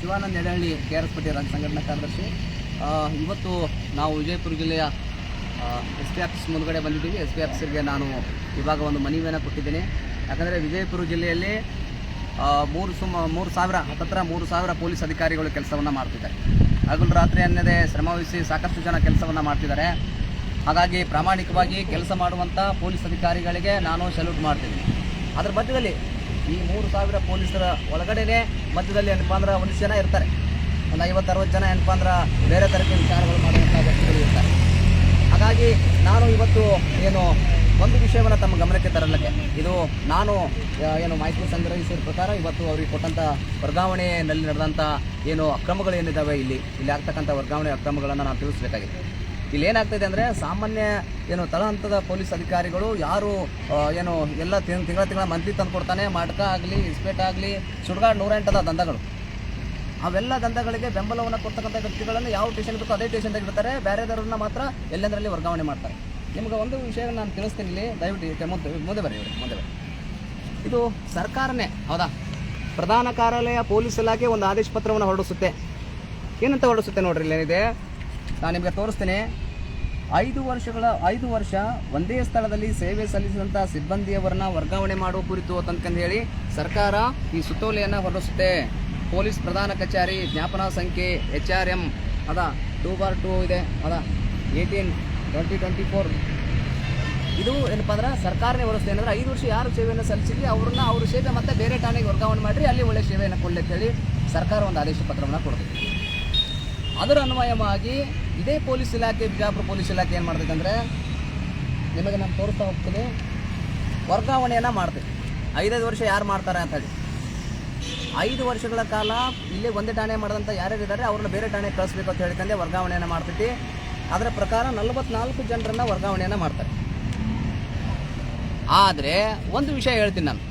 Shivananda Nedahalli K R S ಪಟ್ಟಿ ರಾಜ್ಯ ಸಂಘಟನಾ ಕಾರ್ಯದರ್ಶಿ. ಇವತ್ತು ನಾವು ವಿಜಯಪುರ ಜಿಲ್ಲೆಯ ಎಸ್ ಪಿ ಆಫೀಸ್ ಮುಂದುಗಡೆ ಬಂದಿದ್ದೀವಿ. ಎಸ್ ಪಿ ಆಫೀಸರ್ಗೆ ನಾನು ಇವಾಗ ಒಂದು ಮನವಿಯನ್ನು ಕೊಟ್ಟಿದ್ದೀನಿ. ಯಾಕಂದರೆ ವಿಜಯಪುರ ಜಿಲ್ಲೆಯಲ್ಲಿ ಮೂರು ಸುಮ, ಮೂರು ಸಾವಿರ, ಹತ್ತತ್ರ ಮೂರು ಸಾವಿರ ಪೊಲೀಸ್ ಅಧಿಕಾರಿಗಳು ಕೆಲಸವನ್ನು ಮಾಡ್ತಿದ್ದಾರೆ. ಹಗಲು ರಾತ್ರಿ ಅನ್ನದೇ ಶ್ರಮವಹಿಸಿ ಸಾಕಷ್ಟು ಜನ ಕೆಲಸವನ್ನು ಮಾಡ್ತಿದ್ದಾರೆ. ಹಾಗಾಗಿ ಪ್ರಾಮಾಣಿಕವಾಗಿ ಕೆಲಸ ಮಾಡುವಂಥ ಪೊಲೀಸ್ ಅಧಿಕಾರಿಗಳಿಗೆ ನಾನು ಸಲ್ಯೂಟ್ ಮಾಡ್ತೀನಿ. ಅದರ ಮಧ್ಯದಲ್ಲಿ ಈ ಮೂರು ಸಾವಿರ ಪೊಲೀಸರ ಒಳಗಡೆನೆ ಮಧ್ಯದಲ್ಲಿ ಏನಪ್ಪ ಅಂದ್ರೆ ಒಂದಿಷ್ಟು ಜನ ಇರ್ತಾರೆ. ಒಂದು ಐವತ್ತು, ಅರವತ್ತು ಜನ ಏನಪ್ಪ ಅಂದ್ರೆ ಬೇರೆ ಥರಕ್ಕೆ ವಿಚಾರಗಳು ಮಾಡುವಂಥ ವ್ಯಕ್ತಿಗಳು ಇರ್ತಾರೆ. ಹಾಗಾಗಿ ನಾನು ಇವತ್ತು ಏನು ಒಂದು ವಿಷಯವನ್ನು ತಮ್ಮ ಗಮನಕ್ಕೆ ತರಲಿಕ್ಕೆ, ಇದು ನಾನು ಏನು ಮಾಹಿತಿ ಸಂಗ್ರಹಿಸಿದ ಪ್ರಕಾರ ಇವತ್ತು ಅವರಿಗೆ ಕೊಟ್ಟಂಥ ವರ್ಗಾವಣೆಯಲ್ಲಿ ನಡೆದಂಥ ಏನು ಅಕ್ರಮಗಳು ಏನಿದ್ದಾವೆ ಇಲ್ಲಿ ಇಲ್ಲಿ ಆಗ್ತಕ್ಕಂಥ ವರ್ಗಾವಣೆ ಅಕ್ರಮಗಳನ್ನು ನಾನು ತಿಳಿಸ್ಬೇಕಾಗಿದೆ. ಇಲ್ಲಿ ಅಂದರೆ ಸಾಮಾನ್ಯ ಏನು ತಳಹಂತದ ಪೊಲೀಸ್ ಅಧಿಕಾರಿಗಳು ಯಾರು ಏನು ಎಲ್ಲ ತಿಂಗಳ ತಿಂಗಳ ಮಂತ್ಲಿ ತಂದು ಕೊಡ್ತಾನೆ ಮಟ್ಕ ಆಗಲಿ ಇಸ್ಪೇಟ್ ಆಗಲಿ, ಸುಡ್ಗಾಡ್ ನೂರೆಂಟದ ದಂಧಗಳು. ಅವೆಲ್ಲ ದಂಧಗಳಿಗೆ ಬೆಂಬಲವನ್ನು ಕೊಡ್ತಕ್ಕಂಥ ವ್ಯಕ್ತಿಗಳನ್ನು ಯಾವ ಟ್ಯೂಷನ್ ಬೇಕೋ ಅದೇ ಸ್ಟೇಷನ್ದಾಗ ಇರ್ತಾರೆ ಬೇರೆದವ್ರನ್ನ ಮಾತ್ರ ಎಲ್ಲೆಂದರಲ್ಲಿ ವರ್ಗಾವಣೆ ಮಾಡ್ತಾರೆ. ನಿಮ್ಗೆ ಒಂದು ವಿಷಯ ನಾನು ತಿಳಿಸ್ತೀನಿ ಇಲ್ಲಿ. ದಯವಿಟ್ಟು ಮುಂದೆ ಮುಂದೆ ಬರೀ ಮುಂದೆ ಬರೀ ಇದು ಸರ್ಕಾರನೇ, ಹೌದಾ? ಪ್ರಧಾನ ಕಾರ್ಯಾಲಯ ಪೊಲೀಸ್ ಇಲಾಖೆ ಒಂದು ಆದೇಶ ಪತ್ರವನ್ನು ಹೊರಡಿಸುತ್ತೆ. ಏನಂತ ಹೊರಡಿಸುತ್ತೆ ನೋಡ್ರಿ ಇಲ್ಲೇನಿದೆ? ನಾನು ನಿಮಗೆ ತೋರಿಸ್ತೀನಿ. ಐದು ವರ್ಷಗಳ, ಐದು ವರ್ಷ ಒಂದೇ ಸ್ಥಳದಲ್ಲಿ ಸೇವೆ ಸಲ್ಲಿಸಿದಂಥ ಸಿಬ್ಬಂದಿಯವರನ್ನ ವರ್ಗಾವಣೆ ಮಾಡುವ ಕುರಿತು ಅಂತಂದು ಹೇಳಿ ಸರ್ಕಾರ ಈ ಸುತ್ತೋಲೆಯನ್ನು ಹೊರಡಿಸುತ್ತೆ. ಪೊಲೀಸ್ ಪ್ರಧಾನ ಕಚೇರಿ, ಜ್ಞಾಪನಾ ಸಂಖ್ಯೆ ಎಚ್ ಆರ್ ಎಂ ಅದ ಟೂ ಬಾರ್ ಟೂ ಇದೆ, ಅದ ಏಯ್ಟೀನ್, ಟ್ವೆಂಟಿ ಟ್ವೆಂಟಿ ಫೋರ್. ಇದು ಏನಪ್ಪ ಅಂದ್ರೆ ಸರ್ಕಾರನೇ ವ್ಯವಸ್ಥೆ ಏನಂದ್ರೆ ಐದು ವರ್ಷ ಯಾರು ಸೇವೆಯನ್ನು ಸಲ್ಲಿಸಿದ್ರಿ ಅವ್ರನ್ನ ಅವ್ರ ಸೇವೆ ಮತ್ತೆ ಬೇರೆ ಠಾಣೆಗೆ ವರ್ಗಾವಣೆ ಮಾಡಿರಿ, ಅಲ್ಲಿ ಒಳ್ಳೆ ಸೇವೆಯನ್ನು ಕೊಡಲಿ ಅಂತೇಳಿ ಸರ್ಕಾರ ಒಂದು ಆದೇಶ ಪತ್ರವನ್ನು ಕೊಡ್ತೈತಿ ಅದರ ಅನ್ವಯವಾಗಿ ಇದೇ ಪೊಲೀಸ್ ಇಲಾಖೆ, ಬಿಜಾಪುರ ಪೊಲೀಸ್ ಇಲಾಖೆ ಏನು ಮಾಡ್ತೈತೆ ಅಂದರೆ ನಿಮಗೆ ನಾನು ತೋರಿಸ್ತಾ ಹೋಗ್ತೀನಿ. ವರ್ಗಾವಣೆಯನ್ನು ಮಾಡ್ತೀವಿ ಐದೈದು ವರ್ಷ ಯಾರು ಮಾಡ್ತಾರೆ ಅಂತ ಹೇಳಿ. ಐದು ವರ್ಷಗಳ ಕಾಲ ಇಲ್ಲೇ ಒಂದೇ ಠಾಣೆ ಮಾಡಿದಂಥ ಯಾರ್ಯಾರು ಇದ್ದಾರೆ ಅವ್ರನ್ನ ಬೇರೆ ಠಾಣೆ ಕಳಿಸ್ಬೇಕು ಅಂತ ಹೇಳ್ಕಂಡೆ ವರ್ಗಾವಣೆಯನ್ನು ಮಾಡ್ತೈತಿ ಅದರ ಪ್ರಕಾರ ನಲವತ್ನಾಲ್ಕು ಜನರನ್ನು ವರ್ಗಾವಣೆಯನ್ನು ಮಾಡ್ತಾರೆ. ಆದರೆ ಒಂದು ವಿಷಯ ಹೇಳ್ತೀನಿ ನಾನು.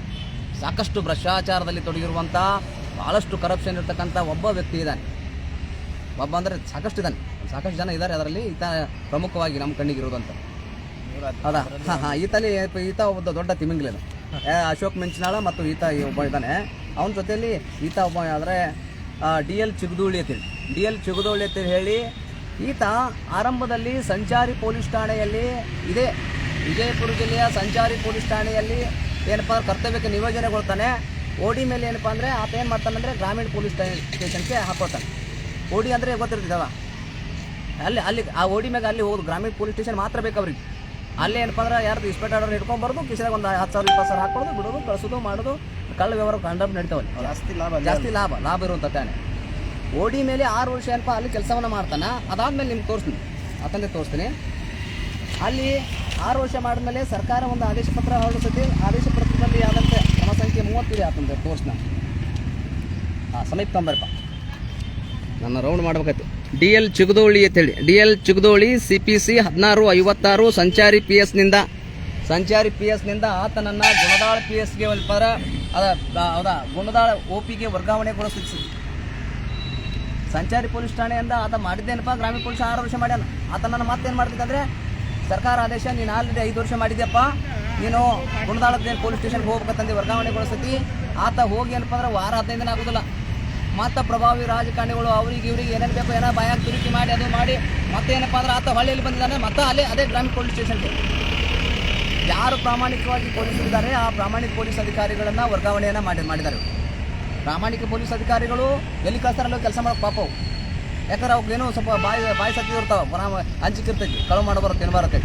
ಸಾಕಷ್ಟು ಭ್ರಷ್ಟಾಚಾರದಲ್ಲಿ ತೊಡಗಿರುವಂಥ ಭಾಳಷ್ಟು ಕರಪ್ಷನ್ ಇರ್ತಕ್ಕಂಥ ಒಬ್ಬ ವ್ಯಕ್ತಿ ಇದ್ದಾನೆ. ಒಬ್ಬ ಅಂದರೆ ಸಾಕಷ್ಟು ಇದ್ದಾನೆ ಸಾಕಷ್ಟು ಜನ ಇದ್ದಾರೆ ಅದರಲ್ಲಿ. ಈತ ಪ್ರಮುಖವಾಗಿ ನಮ್ಮ ಕಣ್ಣಿಗೆ ಇರೋದಂತ ಹೌದಾ? ಹಾಂ ಹಾಂ ಈತಲಿ ಈತ ಒಬ್ಬ ದೊಡ್ಡ ತಿಮಿಂಗ್ಲೇನು ಅಶೋಕ್ ಮೆಂಚನಾಳ ಮತ್ತು ಈತ ಒಬ್ಬ ಇದ್ದಾನೆ ಅವನ ಜೊತೆಯಲ್ಲಿ ಈತ ಒಬ್ಬ ಆದರೆ ಡಿ ಎಲ್ ಚಿಗದೋಳಿ ಅಂತೇಳಿ ಡಿ ಎಲ್ ಚಿಗದೋಳಿ ಅಂತ ಹೇಳಿ ಈತ ಆರಂಭದಲ್ಲಿ ಸಂಚಾರಿ ಪೊಲೀಸ್ ಠಾಣೆಯಲ್ಲಿ ಇದೆ. ವಿಜಯಪುರ ಜಿಲ್ಲೆಯ ಸಂಚಾರಿ ಪೊಲೀಸ್ ಠಾಣೆಯಲ್ಲಿ ಏನಪ್ಪ ಕರ್ತವ್ಯಕ್ಕೆ ನಿಯೋಜನೆಗೊಳ್ತಾನೆ. ಓಡಿ ಮೇಲೆ ಏನಪ್ಪ ಅಂದರೆ, ಆತ ಏನು ಮಾಡ್ತಾನೆ ಅಂದರೆ ಗ್ರಾಮೀಣ ಪೊಲೀಸ್ ಸ್ಟೇಷನ್ಗೆ ಹಾಕೋತಾನೆ ಓಡಿ ಅಂದರೆ ಗೊತ್ತಿರ್ತದವ ಅಲ್ಲಿ ಅಲ್ಲಿ ಆ ಓಡಿ ಮ್ಯಾಗ ಅಲ್ಲಿ ಹೋಗೋದು ಗ್ರಾಮೀಣ ಪೊಲೀಸ್ ಸ್ಟೇಷನ್ ಮಾತ್ರ ಬೇಕು ಅವ್ರಿಗೆ. ಅಲ್ಲೇ ಏನಪ್ಪ ಅಂದ್ರೆ ಯಾರ್ದು ಇನ್ಸ್ಪೆಕ್ಟರ್ ಆರ್ಡರ್ ಹಿಡ್ಕೊಂಬರೋದು ಕಿಶದಾಗ ಒಂದು ಹತ್ತು ಸಾವಿರ ಇಪ್ಪತ್ತು ಸಾವಿರ ಹಾಕೊಳ್ಳೋದು ಬಿಡೋದು ಕಳಿಸೋದು ಮಾಡೋದು ಕಳ್ಳ ವ್ಯವಹಾರ ಕಂಡಪ್ ನಡೀತಾವಲ್ಲಿ. ಜಾಸ್ತಿ ಲಾಭ ಜಾಸ್ತಿ ಲಾಭ ಲಾಭ ಇರುವಂಥ ತಾನೆ. ಓಡಿ ಮೇಲೆ ಆರು ವರ್ಷ ಏನಪ್ಪ ಅಲ್ಲಿ ಕೆಲಸವನ್ನು ಮಾಡ್ತಾನೆ ಅದಾದ್ಮೇಲೆ ನಿಮ್ಗೆ ತೋರಿಸ್ತೀನಿ. ಅತಂದೆ ತೋರಿಸ್ತೀನಿ. ಅಲ್ಲಿ ಆರು ವರ್ಷ ಮಾಡಿದ್ಮೇಲೆ ಸರ್ಕಾರ ಒಂದು ಆದೇಶ ಪತ್ರ ಹೊರಡಿಸುತ್ತೆ. ಆದೇಶ ಪತ್ರದಲ್ಲಿ ಆದಂತೆ ಕ್ರಮ ಸಂಖ್ಯೆ ಮೂವತ್ತಿದೆ ಆತಂದೆ ತೋರಿಸ್ನ. ಹಾಂ ಸಮೀಪ ತೊಂಬರಪ್ಪ ನನ್ನ ರೌಂಡ್ ಮಾಡ್ಬೇಕಾಯ್ತು. ಡಿ ಎಲ್ ಚಿಗದೋಳಿ ಅಂತೇಳಿ D L Chigadoli C P C ಹದಿನಾರು, ಐವತ್ತಾರು, ಸಂಚಾರಿ ಪಿ ಎಸ್ನಿಂದ ಸಂಚಾರಿ ಪಿ ಎಸ್ನಿಂದ ಆತನನ್ನ ಗುಣದಾಳ ಪಿ ಎಸ್ಗೆ ಪರ ಅದ ಗುಣದಾಳ ಒ ಪಿಗೆ ವರ್ಗಾವಣೆಗೊಳಿಸಿ ಸಂಚಾರಿ ಪೊಲೀಸ್ ಠಾಣೆಯಿಂದ ಆತ ಮಾಡಿದ್ದೇನಪ್ಪ? ಗ್ರಾಮೀಣ ಪೊಲೀಸ್ ಆರು ವರ್ಷ ಮಾಡ್ಯಾನ. ಆತನನ್ನು ಮತ್ತೇನು ಮಾಡ್ತಿದ್ದಂದ್ರೆ, ಸರ್ಕಾರ ಆದೇಶ, ನೀನು ಆಲ್ರೆಡಿ ಐದು ವರ್ಷ ಮಾಡಿದ್ಯಪ್ಪ. ನೀನು ಗುಣದಾಳದ ಪೊಲೀಸ್ ಸ್ಟೇಷನ್ಗೆ ಹೋಗ್ಬೇಕಂತಂದು ವರ್ಗಾವಣೆಗೊಳಿಸತಿ ಆತ ಹೋಗಿ ಏನಪ್ಪ ಅಂದ್ರೆ ವಾರ ಹದಿನೈದು ದಿನ ಆಗೋದಿಲ್ಲ. ಮತ್ತು ಪ್ರಭಾವಿ ರಾಜಕಾರಣಿಗಳು ಅವ್ರಿಗೆ ಇವ್ರಿಗೆ ಏನೇನು ಬೇಕು ಏನೋ ಬಾಯಾಗಿ ತಿರುಗಿ ಮಾಡಿ, ಅದು ಮಾಡಿ ಮತ್ತೇನಪ್ಪ ಅಂದ್ರೆ ಆತ ಹಳ್ಳಿಯಲ್ಲಿ ಬಂದಿದ್ದಾನೆ, ಮತ್ತೆ ಅಲ್ಲೇ ಅದೇ ಗ್ರಾಮೀಣ ಪೊಲೀಸ್ ಸ್ಟೇಷನ್ಗೆ. ಯಾರು ಪ್ರಾಮಾಣಿಕವಾಗಿ ಪೊಲೀಸರಿದ್ದಾರೆ ಆ ಪ್ರಾಮಾಣಿಕ ಪೊಲೀಸ್ ಅಧಿಕಾರಿಗಳನ್ನು ವರ್ಗಾವಣೆಯನ್ನು ಮಾಡಿ, ಮಾಡಿದ್ದಾರೆ. ಪ್ರಾಮಾಣಿಕ ಪೊಲೀಸ್ ಅಧಿಕಾರಿಗಳು ಎಲ್ಲಿ ಕಳಿಸ್ತಾರಲ್ಲೋ ಕೆಲಸ ಮಾಡೋಕೆ ಪಾಪ ಅವು. ಯಾಕಂದ್ರೆ ಅವ್ರಿಗೆ ಏನೋ ಸ್ವಲ್ಪ ಬಾಯಿ ಬಾಯಿ ಸತ್ತಿ ಇರ್ತಾವೆ ಪರಾಮ ಹಂಚಿಕೆ ಇರ್ತೈತಿ ಕಳು ಮಾಡೋ ಬರುತ್ತೆ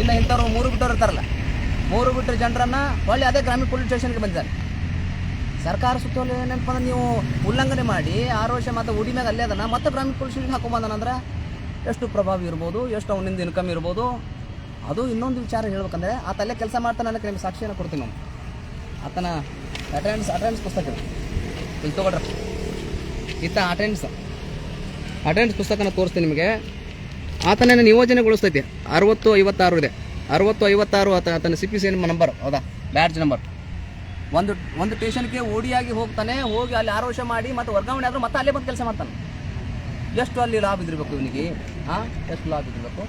ಇನ್ನು ಇಂಥವ್ರು ಮೂರು ಬಿಟ್ಟವ್ರು ಇರ್ತಾರಲ್ಲ, ಮೂರು ಬಿಟ್ಟರು ಜನರನ್ನು ಹೊಳ್ಳಿ ಅದೇ ಗ್ರಾಮೀಣ ಪೊಲೀಸ್ ಸ್ಟೇಷನ್ಗೆ ಬಂದಿದ್ದಾರೆ. ಸರ್ಕಾರ ಸುತ್ತೋಲೆ ಏನಪ್ಪ ಅಂದ್ರೆ ನೀವು ಉಲ್ಲಂಘನೆ ಮಾಡಿ ಆರು ವರ್ಷ ಮತ್ತೆ ಉಡಿ ಮ್ಯಾಗ ಅಲ್ಲೇ ಅದನ್ನ ಮತ್ತೆ ಗ್ರಾಮೀಣ ಪೊಲೀಸ್ ಸ್ಟೇಷನ್ ಹಾಕೊಂಬಂದನಂದ್ರೆ ಎಷ್ಟು ಪ್ರಭಾವ ಇರ್ಬೋದು, ಎಷ್ಟು ಅವನಿಂದ ಇನ್ಕಮ್ ಇರ್ಬೋದು, ಅದು ಇನ್ನೊಂದು ವಿಚಾರ ಹೇಳ್ಬೇಕಂದ್ರೆ ಆತ ಅಲ್ಲೇ ಕೆಲಸ ಮಾಡ್ತಾನೆ ಅನ್ನೋಕ್ಕೆ ನಿಮ್ಗೆ ಸಾಕ್ಷಿಯನ್ನು ಕೊಡ್ತೀನಿ ನಾವು ಆತನ ಅಟೆಂಡೆನ್ಸ್ ಅಟೆಂಡೆನ್ಸ್ ಪುಸ್ತಕ. ಇಲ್ಲಿ ತೊಗೊಳ್ರಿ. ಇತ್ತ ಅಟೆಂಡೆನ್ಸ್ ಅಟೆಂಡೆನ್ಸ್ ಪುಸ್ತಕನ ತೋರಿಸ್ತೀನಿ ನಿಮಗೆ. ಆತನನ್ನು ನಿಯೋಜನೆಗೊಳಿಸ್ತೈತಿ. ಅರವತ್ತು ಐವತ್ತಾರು ಇದೆ. ಅರವತ್ತು ಐವತ್ತಾರು ಆತ ಆತನ ಸಿ ಪಿ ಸಿ ನಂಬರ್ ಹೌದಾ? ಬ್ಯಾಡ್ಜ್ ನಂಬರ್ ಒಂದು ಒಂದು ಟೇಷನ್ಗೆ ಓಡಿಯಾಗಿ ಹೋಗ್ತಾನೆ ಹೋಗಿ ಅಲ್ಲಿ ಆರು ವರ್ಷ ಮಾಡಿ ಮತ್ತೆ ವರ್ಗಾವಣೆ ಆದರೂ ಮತ್ತೆ ಅಲ್ಲೇ ಬಂದು ಕೆಲಸ ಮಾಡ್ತಾನೆ. ಎಷ್ಟು ಅಲ್ಲಿ ಲಾಭ ಇದಿರಬೇಕು ಇವನಿಗೆ? ಹಾಂ? ಎಷ್ಟು ಲಾಭ ಇದಿರಬೇಕು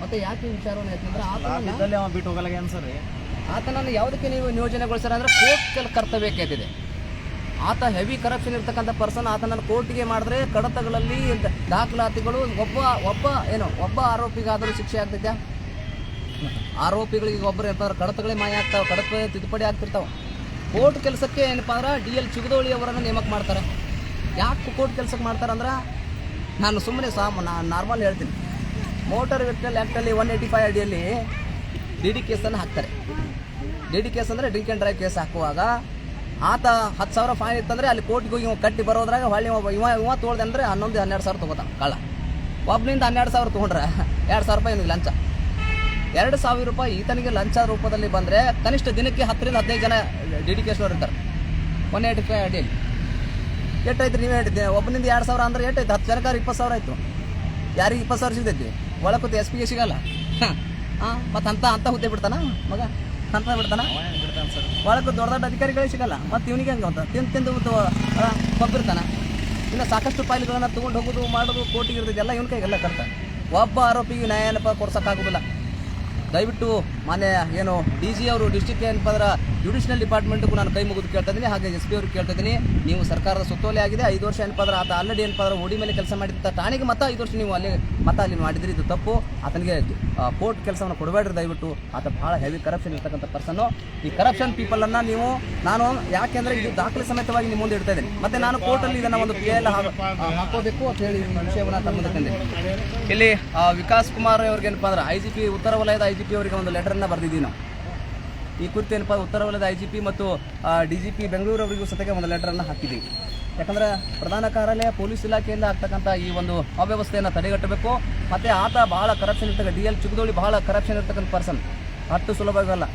ಮತ್ತೆ ಯಾಕೆ ವಿಚಾರವನ್ನು ಯಾಕಂದ್ರೆ ಅವ ಬಿಟ್ಟು ಹೋಗಲ್ಲ ಅನ್ಸರಿ ಆತನನ್ನು ಯಾವುದಕ್ಕೆ ನೀವು ನಿಯೋಜನೆಗೊಳಿಸ್ತಾರೆ ಅಂದರೆ ಕೋರ್ಟ್ ಕೆಲ ಕರ್ತವ್ಯಕ್ಕೆ ಇದೆ ಆತ ಹೆವಿ ಕರಪ್ಷನ್ ಇರ್ತಕ್ಕಂಥ ಪರ್ಸನ್ ಆತನನ್ನು ಕೋರ್ಟಿಗೆ ಮಾಡಿದ್ರೆ ಕಡತಗಳಲ್ಲಿ ದಾಖಲಾತಿಗಳು ಒಬ್ಬ ಒಬ್ಬ ಏನು ಒಬ್ಬ ಆರೋಪಿಗಾದರೂ ಶಿಕ್ಷೆ ಆಗ್ತೈತೆ ಆರೋಪಿಗಳಿಗೆ ಒಬ್ಬರು ಇರ್ತಾರೆ ಕಡತಗಳೇ ಮಾಯ ಆಗ್ತಾವೆ ಕಡತ ತಿದ್ದುಪಡಿ ಆಗ್ತಿರ್ತಾವೆ. ಕೋರ್ಟ್ ಕೆಲಸಕ್ಕೆ ಏನಪ್ಪ ಅಂದ್ರೆ ಡಿ ಎಲ್ ಚಿಗದೋಳಿ ಅವರನ್ನು ನೇಮಕ ಮಾಡ್ತಾರೆ. ಯಾಕೆ ಕೋರ್ಟ್ ಕೆಲಸಕ್ಕೆ ಮಾಡ್ತಾರೆ ಅಂದ್ರೆ ನಾನು ಸುಮ್ಮನೆ ಸಾಮ ನಾನು ನಾರ್ಮಲ್ ಹೇಳ್ತೀನಿ. ಮೋಟಾರ್ ವೆಹಿಕಲ್ ಆ್ಯಕ್ಟಲ್ಲಿ ಒನ್ ಏಯ್ಟಿ ಫೈವ್ ಅಡಿಯಲ್ಲಿ ಡಿ ಡಿ ಕೇಸನ್ನು ಹಾಕ್ತಾರೆ. ಡಿ ಡಿ ಕೇಸ್ ಅಂದರೆ ಡ್ರಿಂಕ್ ಆ್ಯಂಡ್ ಡ್ರೈವ್ ಕೇಸ್ ಹಾಕುವಾಗ ಆತ ಹತ್ತು ಸಾವಿರ ಫೈನ್ ಇತ್ತಂದರೆ ಅಲ್ಲಿ ಕೋರ್ಟ್ಗೆ ಹೋಗಿ ಕಟ್ಟಿ ಬರೋದ್ರಾಗ ಹೊಳ್ಳಿ ಇವ ಇವ ತೊಳ್ದೆ ಅಂದರೆ ಹನ್ನೊಂದು ಹನ್ನೆರಡು ಸಾವಿರ ತೊಗೋತಾನೆ ಕಳ್ಳ. ಒಬ್ಬನಿಂದ ಹನ್ನೆರಡು ಸಾವಿರ ತೊಗೊಂಡ್ರೆ ಎರಡು ಸಾವಿರ ರೂಪಾಯಿ ಏನಿಲ್ಲ ಲಂಚ. ಎರಡು ಸಾವಿರ ರೂಪಾಯಿ ಈತನಿಗೆ ಲಂಚ ರೂಪದಲ್ಲಿ ಬಂದರೆ ಕನಿಷ್ಠ ದಿನಕ್ಕೆ ಹತ್ತರಿಂದ ಹದಿನೈದು ಜನ ಡಿ ಡಿ ಡೆಡಿಕೇಶನ್ ಇರ್ತಾರೆ. ಒನ್ ಏಯ್ಟಿ ಫೈವ್ ಅಡಿಯಲ್ಲಿ ಎಷ್ಟಾಯ್ತು ನೀವೇ ಹೇಳಿದ್ದೆ ಒಬ್ಬನಿಂದ ಎರಡು ಸಾವಿರ ಅಂದ್ರೆ ಎಷ್ಟಾಯ್ತು? ಹತ್ತು ಜನಕ್ಕಾರ ಇಪ್ಪತ್ತು ಸಾವಿರ ಆಯಿತು. ಯಾರಿಗೆ ಇಪ್ಪತ್ತು ಸಾವಿರ ಸಿಗ್ತೈತಿ? ಒಳಕುತ್ತೆ ಎಸ್ ಪಿ ಪಿಗೆ ಸಿಗಲ್ಲ. ಹಾಂ. ಮತ್ತು ಅಂತ ಅಂತ ಹುದ್ದೆ ಬಿಡ್ತಾನ ಮಗ? ಅಂತ ಬಿಡ್ತಾನ? ಒಳಗೆ ದೊಡ್ಡ ದೊಡ್ಡ ಅಧಿಕಾರಿಗಳಿಗೆ ಸಿಗಲ್ಲ. ಮತ್ತು ಇವನಿಗೆ ಹಂಗೆ ಅಂತ ತಿಂದು ತಿಂದು ಕೊಬ್ಬಿರ್ತಾನ ಇನ್ನು ಸಾಕಷ್ಟು ಫೈಲ್ಗಳನ್ನು ತೊಗೊಂಡು ಹೋಗೋದು ಮಾಡೋದು ಕೋಟಿಗೆ ಇರ್ತೈತೆ. ಎಲ್ಲ ಇವನ ಕೈಗೆಲ್ಲ ಕರ್ತಾನೆ ಒಬ್ಬ ಆರೋಪಿಗೆ ನ್ಯಾಯಾನಪ ಕೊಡ್ಸೋಕ್ಕಾಗೋದಿಲ್ಲ. ದಯವಿಟ್ಟು ಮಾನ್ಯ ಏನು ಡಿ ಜಿ ಅವರು ಡಿಸ್ಟಿಕ್ ಏನಪ್ಪ ಜುಡಿಷಿಯಲ್ ಡಿಪಾರ್ಟ್ಮೆಂಟ್ಗೂ ನಾನು ಕೈ ಮುಗಿದು ಕೇಳ್ತಾ ಇದ್ದೀನಿ. ಹಾಗೆ ಎಸ್ ಪಿ ಅವ್ರಿಗೆ ಕೇಳ್ತಾ ಇದ್ದೀನಿ. ನೀವು ಸರ್ಕಾರದ ಸುತ್ತೋಲೆ ಆಗಿದೆ. ಐದು ವರ್ಷ ಏನಪ್ಪ ಅಂದ್ರೆ ಆತ ಆಲ್ರೆಡಿ ಏನಪ್ಪ ಅಂದ್ರೆ ಓಡಿ ಮೇಲೆ ಕೆಲಸ ಮಾಡಿದ್ದ ಠಾಣೆಗೆ ಮತ್ತೆ ಐದು ವರ್ಷ ನೀವು ಅಲ್ಲಿ ಮತ ಅಲ್ಲಿ ಮಾಡಿದ್ರಿ. ಇದು ತಪ್ಪು. ಆತನಿಗೆ ಕೋರ್ಟ್ ಕೆಲಸವನ್ನು ಕೊಡಬೇಡ್ರಿ ದಯವಿಟ್ಟು. ಆತ ಭಾಳ ಹೆವಿ ಕರಪ್ಷನ್ ಇರ್ತಕ್ಕಂಥ ಪರ್ಸನ್ನು ಈ ಕರಪ್ಷನ್ ಪೀಪಲನ್ನು ನೀವು, ನಾನು ಯಾಕೆಂದರೆ ಇದು ದಾಖಲೆ ಸಮೇತವಾಗಿ ನಿಮ್ಮ ಮುಂದೆ ಇಡ್ತಾ ಇದ್ದೀನಿ. ಮತ್ತೆ ನಾನು ಕೋರ್ಟಲ್ಲಿ ಇದನ್ನು ಒಂದು ಪಿ ಎಲ್ ಹಾಕೋಬೇಕು ಅಂತ ಹೇಳಿ ವಿಷಯವನ್ನು ಮುಂದೆ ಇಲ್ಲಿ ವಿಕಾಸ್ ಕುಮಾರ್ ಅವ್ರಿಗೆ ಏನಪ್ಪ ಅಂದ್ರೆ ಐ ಜಿ ಪಿ ಉತ್ತರ ವಲಯದ ಐ ಜಿ ಪಿ ಅವರಿಗೆ ಒಂದು ಲೆಟರನ್ನು ಬರೆದಿದ್ದೀವಿ ನಾವು. ಈ ಕುರಿತು ಏನಪ್ಪ ಉತ್ತರ ವಲಯದ ಐ ಜಿ ಪಿ ಮತ್ತು ಡಿ ಜಿ ಪಿ ಬೆಂಗಳೂರವರಿಗೂ ಸತೆಗೆ ಒಂದು ಲೆಟರನ್ನು ಹಾಕಿದ್ದೀವಿ. ಯಾಕಂದ್ರೆ ಪ್ರಧಾನ ಕಾರ್ಯಾಲಯ, ಪೊಲೀಸ್ ಇಲಾಖೆಯಿಂದ ಆಗ್ತಕ್ಕಂಥ ಈ ಒಂದು ಅವ್ಯವಸ್ಥೆಯನ್ನು ತಡೆಗಟ್ಟಬೇಕು. ಮತ್ತು ಆತ ಭಾಳ ಕರಪ್ಷನ್ ಇರ್ತಕ್ಕಂಥ, ಡಿ ಎಲ್ ಚಿಕ್ಕದೋಳಿ ಭಾಳ ಕರಪ್ಷನ್ ಇರ್ತಕ್ಕಂಥ ಪರ್ಸನ್ ಅಷ್ಟು ಸುಲಭವಲ್ಲ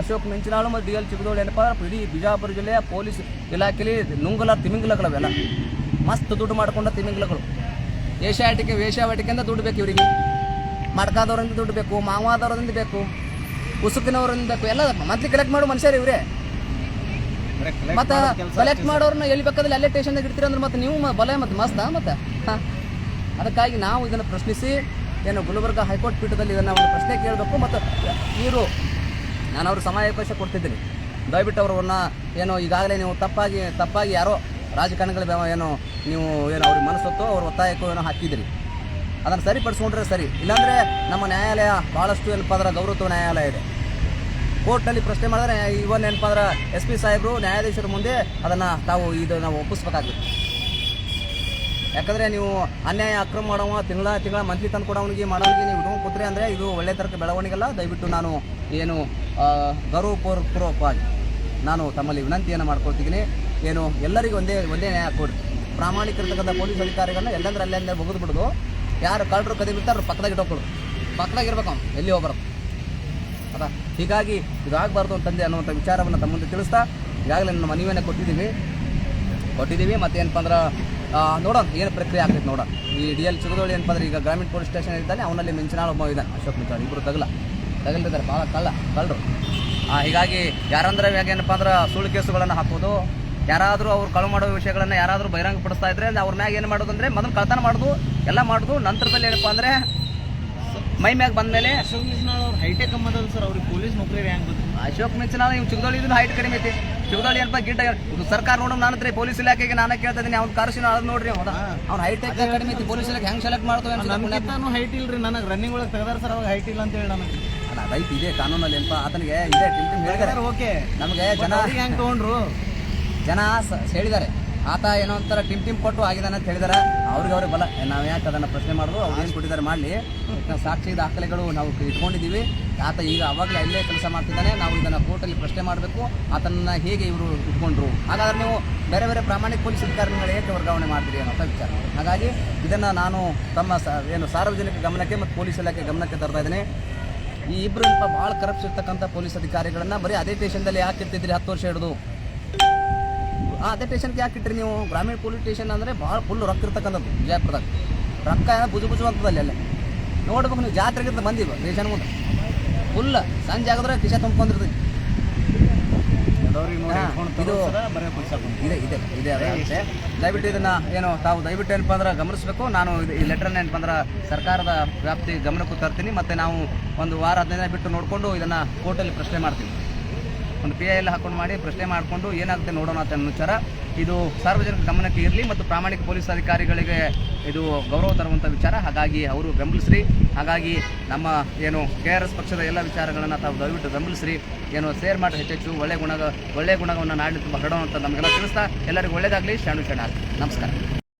ಅಶೋಕ್ ಮಿಂಚಿನಾಳು ಮತ್ತು ಡಿ ಎಲ್ ಚಿಕ್ಕದೋಳಿ ಏನಪ್ಪ, ಇಡೀ ಬಿಜಾಪುರ ಜಿಲ್ಲೆಯ ಪೊಲೀಸ್ ಇಲಾಖೆಯಲ್ಲಿ ನುಂಗಲ ತಿಮಿಂಗ್ಲಗಳವೆಲ್ಲ ಮಸ್ತ್ ದುಡ್ಡು ಮಾಡಿಕೊಂಡ ತಿಮಿಂಗ್ಲಗಳು. ಏಷ್ಯಾಟಿಕೆ ವೇಶ್ಯಾವಾಟಿಕೆಯಿಂದ ದುಡ್ಡು ಬೇಕು ಇವರಿಗೆ. ಮಡ್ಕಾದವರಿಂದ ದುಡ್ಡು ಬೇಕು ಮಾವಾದವ್ರಿಂದ ಬೇಕು ಉಸುಕಿನವ್ರಿಂದ ಬೇಕು ಎಲ್ಲ ಮಂತ್ಲಿ ಕಲೆಕ್ಟ್ ಮಾಡೋ ಮನುಷ್ಯರು ಇವರೇ. ಮತ್ತೆ ಕಲೆಕ್ಟ್ ಮಾಡೋರನ್ನ ಎಲ್ಲಿ ಬೇಕಾದ್ರೆ ಅಲ್ಲೇ ಸ್ಟೇಷನ್ದಾಗ ಇಡ್ತೀರ ಅಂದ್ರೆ ಮತ್ತೆ ನೀವು ಬಲ ಮತ್ತೆ ಮಸ್ತ ಮತ್ತೆ? ಅದಕ್ಕಾಗಿ ನಾವು ಇದನ್ನು ಪ್ರಶ್ನಿಸಿ ಏನು ಗುಲ್ಬರ್ಗ ಹೈಕೋರ್ಟ್ ಪೀಠದಲ್ಲಿ ಇದನ್ನು ಒಂದು ಪ್ರಶ್ನೆ ಕೇಳಬೇಕು ಮತ್ತು ಇವರು ನಾನು ಅವ್ರಿಗೆ ಸಮಯಾವಕಾಶ ಕೊಡ್ತಿದ್ದೀನಿ. ದಯವಿಟ್ಟು ಅವ್ರನ್ನ ಏನು ಈಗಾಗಲೇ ನೀವು ತಪ್ಪಾಗಿ ತಪ್ಪಾಗಿ ಯಾರೋ ರಾಜಕಾರಣಿಗಳ ಏನು ನೀವು ಏನು ಅವ್ರಿಗೆ ಮನಸ್ಸೊತ್ತು ಅವ್ರ ಒತ್ತಾಯಕ್ಕೂ ಏನೋ ಹಾಕಿದಿರಿ ಅದನ್ನು ಸರಿಪಡಿಸ್ಕೊಂಡ್ರೆ ಸರಿ. ಇಲ್ಲಾಂದರೆ ನಮ್ಮ ನ್ಯಾಯಾಲಯ ಭಾಳಷ್ಟು ಏನಪ್ಪಾದ್ರೆ ಗೌರವ ನ್ಯಾಯಾಲಯ ಇದೆ. ಕೋರ್ಟ್ನಲ್ಲಿ ಪ್ರಶ್ನೆ ಮಾಡಿದ್ರೆ ಇವನ್ ನೆನಪಾದ್ರೆ ಅಂದ್ರೆ ಎಸ್ ಪಿ ಸಾಹೇಬರು ನ್ಯಾಯಾಧೀಶರ ಮುಂದೆ ಅದನ್ನು ತಾವು ಇದು ನಾವು ಒಪ್ಪಿಸ್ಬೇಕಾಗುತ್ತೆ. ಯಾಕಂದರೆ ನೀವು ಅನ್ಯಾಯ ಅಕ್ರಮ ಮಾಡೋವ ತಿಂಗಳ ತಿಂಗಳ ಮಂತ್ಲಿ ತಂದು ಕೊಡೋವನಿಗೆ ಮಾಡೋನಿಗೆ ನೀವು ಇಟ್ಕೊಂಡು ಕೂತ್ರೆ ಅಂದರೆ ಇದು ಒಳ್ಳೆ ಥರದ ಬೆಳವಣಿಗೆಲ್ಲ. ದಯವಿಟ್ಟು ನಾನು ಏನು ಗೌರವಪೂರ್ವಕವಾಗಿ ನಾನು ತಮ್ಮಲ್ಲಿ ವಿನಂತಿಯನ್ನು ಮಾಡ್ಕೊಳ್ತಿದ್ದೀನಿ. ಏನು ಎಲ್ಲರಿಗೂ ಒಂದೇ ಒಂದೇ ನ್ಯಾಯ ಕೊಡಿ ಪ್ರಾಮಾಣಿಕರ್ತಕ್ಕಂಥ ಪೊಲೀಸ್ ಅಧಿಕಾರಿಗಳನ್ನ ಎಲ್ಲಂದ್ರೆ ಅಲ್ಲೇ ಬಗ್ದು ಬಿಡೋದು ಯಾರು ಕಳ್ಳರು ಕದಿ ಬಿಡ್ತಾರ ಪಕ್ಕದಾಗ ಇಟ್ಟೋಕೊಡು ಪಕ್ಕದಾಗ ಇರ್ಬೇಕು ಅವ್ನು. ಎಲ್ಲಿ ಹೋಗ್ಬಾರ್ದು? ಅದ? ಹೀಗಾಗಿ ಇದಾಗಬಾರ್ದು ಅಂತಂದೆ ಅನ್ನುವಂಥ ವಿಚಾರವನ್ನು ತಮ್ಮ ಮುಂದೆ ತಿಳಿಸ್ತಾ, ಈಗಾಗಲೇ ನನ್ನ ಮನವಿಯನ್ನು ಕೊಟ್ಟಿದ್ದೀವಿ. ಕೊಟ್ಟಿದ್ದೀವಿ ಮತ್ತೇನಪ್ಪ ಅಂದ್ರೆ ನೋಡೋಣ, ಏನು ಪ್ರಕ್ರಿಯೆ ಆಗ್ತೈತೆ ನೋಡೋಣ. ಈ ಡಿ ಎಲ್ ಚಿಗದೋಳಿ ಏನಪ್ಪ ಅಂದ್ರೆ ಈಗ ಗ್ರಾಮೀಣ ಪೊಲೀಸ್ ಸ್ಟೇಷನ್ ಇದ್ದಾನೆ, ಅವನಲ್ಲಿ ಮಿಂಚನಾಳ ಒಬ್ಬ ಇದ್ದಾನೆ. ಅಶೋಕ್ ಮಿಂಚಾಳ ಇಬ್ಬರು ತಗಲ. ತಗಲಿದ್ದಾರೆ ಭಾಳ ಕಳ್ಳ, ಕಳ್ಳರು. ಹೀಗಾಗಿ ಯಾರಂದ್ರೆ ಏನಪ್ಪ ಅಂದ್ರೆ ಸುಳ್ಳು ಕೇಸುಗಳನ್ನು ಹಾಕೋದು, ಯಾರಾದರೂ ಅವ್ರು ಕಳು ಮಾಡೋ ವಿಷಯಗಳನ್ನು ಯಾರಾದರೂ ಬಹಿರಂಗಪಡಿಸ್ತಾ ಇದ್ರೆ ಅವ್ರ ಮ್ಯಾಗ ಏನು ಮಾಡೋದು ಅಂದರೆ ಮೊದಲು ಕಳ್ತನ ಮಾಡೋದು ಎಲ್ಲ ಮಾಡೋದು. ನಂತರದಲ್ಲಿ ಏನಪ್ಪ ಅಂದರೆ ಮೈ ಮ್ಯಾಗ ಬಂದಮೇಲೆ ಅಶೋಕ್ ಮಿಸ್ನಾಳ್ ಅವ್ರು ಹೈಟೆಕ್ ಅಂಬದಲ್ಲ ಸರ್. ಅವ್ರಿಗೆ ಪೊಲೀಸ್ ನೌಕರಿ ಹೆಂಗ್ ಗೊತ್ತು? ಅಶೋಕ್ ಮಿಂಚಿನಾಳ ನೀವು ಚಿಗದೋಳಿ ಇದನ್ನು ಹೈಟ್ ಕಡಿಮೆ ಐತಿ. ಚಿಗದೋಳಿ ಏನಪ್ಪ ಗಿಡ್ಡ ಸರ್ಕಾರ ನೋಡೋಣ ನಾನು ಹತ್ರ ಪೊಲೀಸ್ ಇಲಾಖೆಗೆ ನಾನು ಕೇಳ್ತಾ ಇದ್ದೀನಿ. ಅವ್ನ ಕಾರ್ಸಿನ ಅದು ನೋಡ್ರಿ ಹೌದಾ ಅವ್ನ ಹೈಟೆಕ್ ಕಡಿಮೆ ಐತಿ. ಪೊಲೀಸ್ ಇಲಾಖೆ ಹೆಂಗೆ ಸೆಲೆಕ್ಟ್ ಮಾಡ್ತೇವೆ ಅಂತ ನಾನು ಹೈಟ್ ಇಲ್ರಿ. ನನಗೆ ರನ್ನಿಂಗ್ ಒಳಗೆ ತೆಗೆದಾರ ಸರ್. ಅವಾಗ ಹೈಟ್ ಇಲ್ಲ ಅಂತ ಹೇಳಿ ನನಗೆ. ಅಲ್ಲ ರೈಟ್ ಇದೆ ಕಾನೂನಲ್ಲಿ ಏನಪ್ಪ? ಆತನಿಗೆ ಇದೆ. ಹೇಳಿದಾರೆ ಓಕೆ. ನಮಗೆ ಜನ ಹೆಂಗೆ ತಗೊಂಡ್ರು? ಜನ ಹೇಳಿದ್ದಾರೆ. ಆತ ಏನೋ ಒಂಥರ ಟಿಮ್ ಟಿಮ್ ಕೊಟ್ಟು ಆಗಿದೆ ಅಂತ ಹೇಳಿದಾರೆ. ಅವ್ರಿಗೆ ಅವ್ರಿಗೆ ಬಲ. ನಾವು ಯಾಕೆ ಅದನ್ನು ಪ್ರಶ್ನೆ ಮಾಡೋದು? ಅವ್ರು ಏನು ಕೊಟ್ಟಿದ್ದಾರೆ ಮಾಡಲಿ. ಸಾಕ್ಷಿ ದಾಖಲೆಗಳು ನಾವು ಇಟ್ಕೊಂಡಿದ್ದೀವಿ ಆತ ಈಗ ಅವಾಗಲೇ ಅಲ್ಲೇ ಕೆಲಸ ಮಾಡ್ತಿದ್ದಾನೆ. ನಾವು ಇದನ್ನು ಕೋರ್ಟಲ್ಲಿ ಪ್ರಶ್ನೆ ಮಾಡಬೇಕು. ಆತನ ಹೇಗೆ ಇವರು ಇಟ್ಕೊಂಡ್ರು? ಹಾಗಾದ್ರೆ ನೀವು ಬೇರೆ ಬೇರೆ ಪ್ರಾಮಾಣಿಕ ಪೊಲೀಸ್ ಅಧಿಕಾರಿಗಳು ಏಕೆ ವರ್ಗಾವಣೆ ಮಾಡ್ತೀರಿ ಅನ್ನೋ ವಿಚಾರ. ಹಾಗಾಗಿ ಇದನ್ನು ನಾನು ತಮ್ಮ ಏನು ಸಾರ್ವಜನಿಕ ಗಮನಕ್ಕೆ ಮತ್ತು ಪೊಲೀಸ್ ಇಲಾಖೆ ಗಮನಕ್ಕೆ ತರ್ತಾ ಇದ್ದೀನಿ. ಈ ಇಬ್ಬರು ಭಾಳ ಕರಪ್ಷನ್ ಇರ್ತಕ್ಕಂಥ ಪೊಲೀಸ್ ಅಧಿಕಾರಿಗಳನ್ನ ಬರೀ ಅದೇ ಟೇಷನ್ದಲ್ಲಿ ಯಾಕೆ ಇರ್ತಿದ್ರಿ ಹತ್ತು ವರ್ಷ ಹಿಡಿದು? ಆ, ಅದೇ ಟೇಷನ್ಗೆ ಯಾಕೆ ಇಟ್ಟಿರಿ ನೀವು? ಗ್ರಾಮೀಣ ಪೊಲೀಸ್ ಸ್ಟೇಷನ್ ಅಂದರೆ ಭಾಳ ಫುಲ್ ರೊಕ್ಕ ಇರ್ತಕ್ಕಂಥದ್ದು ವಿಜಯಪುರದಾಗ. ರೊಕ್ಕ ಏನೋ ಬುಜು ಬುಜು ಅಂತದಲ್ಲಿ ಅಲ್ಲೇ ನೋಡ್ಬೇಕು ನೀವು ಜಾತ್ರೆಗಿಂತ ಬಂದಿವ ಸ್ಟೇಷನ್ ಮುಂದೆ? ಫುಲ್ ಸಂಜೆ ಆಗಿದ್ರೆ ಕಿಶ ತುಂಬ್ಕೊಂಡಿರ್ತೈತಿ ಇದು- ಇದೆ ಇದೆ ಇದೆ ಅದೇ ದಯವಿಟ್ಟು ಇದನ್ನ ಏನು ತಾವು ದಯವಿಟ್ಟು ಏನಪ್ಪ ಅಂದ್ರೆ ಗಮನಿಸಬೇಕು. ನಾನು ಈ ಲೆಟರ್ನ ಏನಪ್ಪ ಅಂದ್ರೆ ಸರ್ಕಾರದ ವ್ಯಾಪ್ತಿ ಗಮನಕ್ಕೂ ತರ್ತೀನಿ. ಮತ್ತು ನಾವು ಒಂದು ವಾರ ಹದಿನೈದು ದಿನ ಬಿಟ್ಟು ನೋಡಿಕೊಂಡು ಇದನ್ನು ಕೋರ್ಟಲ್ಲಿ ಪ್ರಶ್ನೆ ಮಾಡ್ತೀವಿ. ಒಂದು ಪಿ ಐ ಎಲ್ಲ ಹಾಕೊಂಡು ಮಾಡಿ ಪ್ರಶ್ನೆ ಮಾಡಿಕೊಂಡು ಏನಾಗುತ್ತೆ ನೋಡೋಣ ಅಂತ ವಿಚಾರ ಇದು ಸಾರ್ವಜನಿಕ ಗಮನಕ್ಕೆ ಇರಲಿ ಮತ್ತು ಪ್ರಾಮಾಣಿಕ ಪೊಲೀಸ್ ಅಧಿಕಾರಿಗಳಿಗೆ ಇದು ಗೌರವ ತರುವಂಥ ವಿಚಾರ. ಹಾಗಾಗಿ ಅವರು ಬೆಂಬಲಿಸ್ರಿ. ಹಾಗಾಗಿ ನಮ್ಮ ಏನು ಕೆ ಆರ್ ಎಸ್ ಪಕ್ಷದ ಎಲ್ಲ ವಿಚಾರಗಳನ್ನು ತಾವು ದಯವಿಟ್ಟು ಬೆಂಬಲಿಸ್ರಿ. ಏನು ಸೇರ್ ಮಾಡಿ ಹೆಚ್ಚೆಚ್ಚು, ಒಳ್ಳೆ ಗುಣ ಒಳ್ಳೆ ಗುಣವನ್ನು ನಾಡಿನ ತುಂಬ ಹರಡೋಣ ಅಂತ ನಮಗೆಲ್ಲ ತಿಳಿಸ್ತಾ ಎಲ್ಲರಿಗೂ ಒಳ್ಳೆಯದಾಗಲಿ ಶಾಣು ಶಾಣ ನಮಸ್ಕಾರ.